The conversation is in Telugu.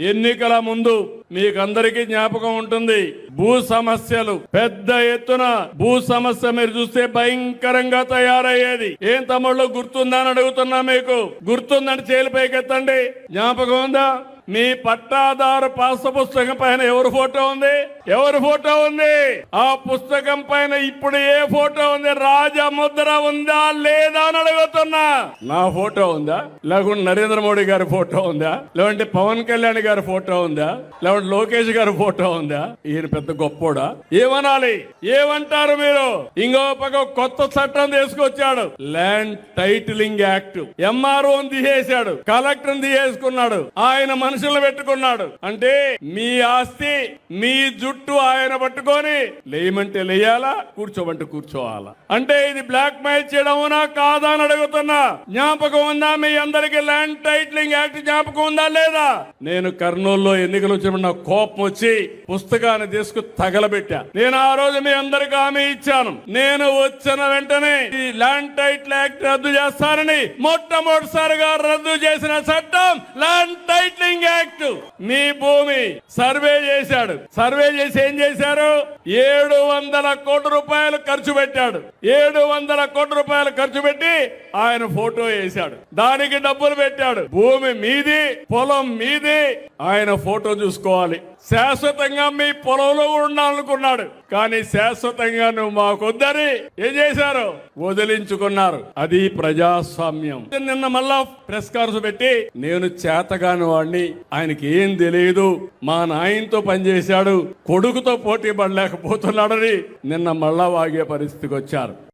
ఎన్నికల ముందు మీకందరికీ జ్ఞాపకం ఉంటుంది. భూ సమస్యలు పెద్ద ఎత్తున భూ సమస్య మీరు చూస్తే భయంకరంగా తయారయ్యేది. ఏం తమ్ముళ్ళు గుర్తుందా అని అడుగుతున్నా మీకు. గుర్తుందని చేలిపైకెత్తండి జ్ఞాపకం ఉందా? మీ పట్టాదారు పాస పుస్తకం పైన ఎవరి ఫోటో ఉంది? ఎవరి ఫోటో ఉంది? ఆ పుస్తకం పైన ఇప్పుడు ఏ ఫోటో ఉంది? రాజముద్ర ఉందా లేదా అని అడుగుతున్నా. నా ఫోటో ఉందా? లేకుంటే నరేంద్ర మోడీ గారి ఫోటో ఉందా? లేకుంటే పవన్ కళ్యాణ్ గారి ఫోటో ఉందా? లేకుంటే లోకేష్ గారి ఫోటో ఉందా? ఈయన పెద్ద గొప్పోడా? ఏమనాలి? ఏమంటారు మీరు? ఇంకో పక్క కొత్త చట్టం తీసుకొచ్చాడు. ల్యాండ్ టైటిలింగ్ యాక్ట్ ఎంఆర్ఓ తీసేశాడు. కలెక్టర్ తీసేసుకున్నాడు. ఆయన మనుషులు పెట్టుకున్నాడు. అంటే మీ ఆస్తి మీ జుట్టు ఆయన పట్టుకొని లేయమంటే లేయాలా కూర్చోమంటే కూర్చోవాలా? అంటే ఇది బ్లాక్ మెయిల్ చేయడమునా కాదా అని అడుగుతున్నా. జ్ఞాపకం ఉందా మీ అందరికి? ల్యాండ్ టైటిలింగ్ యాక్ట్ జ్ఞాపకం ఉందా లేదా? నేను కర్నూలులో ఎన్నికలు వచ్చినప్పుడు నాకు కోపం వచ్చి పుస్తకాన్ని తీసుకు తగలబెట్టా. నేను ఆ రోజు మీ అందరికి హామీ ఇచ్చాను. నేను వచ్చిన వెంటనే ఈ ల్యాండ్ టైటిల్ యాక్ట్ రద్దు చేస్తానని మొట్టమొదటిసారిగా రద్దు చేసిన చట్టం ల్యాండ్ టైట్ మీ భూమి సర్వే చేశాడు. సర్వే చేసి ఏం చేశారు? ఏడు వందల కోట్ల రూపాయలు ఖర్చు పెట్టాడు. ఏడు వందల కోట్ల రూపాయలు ఖర్చు పెట్టి ఆయన ఫోటో వేశాడు. దానికి డబ్బులు పెట్టాడు. భూమి మీది పొలం మీది. ఆయన ఫోటో చూసుకోవాలి. శాశ్వతంగా మీ పొలంలో ఉండాలనుకున్నాడు. కానీ శాశ్వతంగా నువ్వు మాకొద్దని ఏం చేశారు? వదిలించుకున్నారు. అది ప్రజాస్వామ్యం. నిన్న మళ్ళా ప్రెస్ కాన్స్ పెట్టి నేను చేతగాని వాడిని. ఆయనకి ఏం తెలియదు మా నాయనతో పనిచేశాడు కొడుకుతో పోటీ పడలేకపోతున్నాడని నిన్న మళ్ళా వాగే పరిస్థితికి వచ్చారు.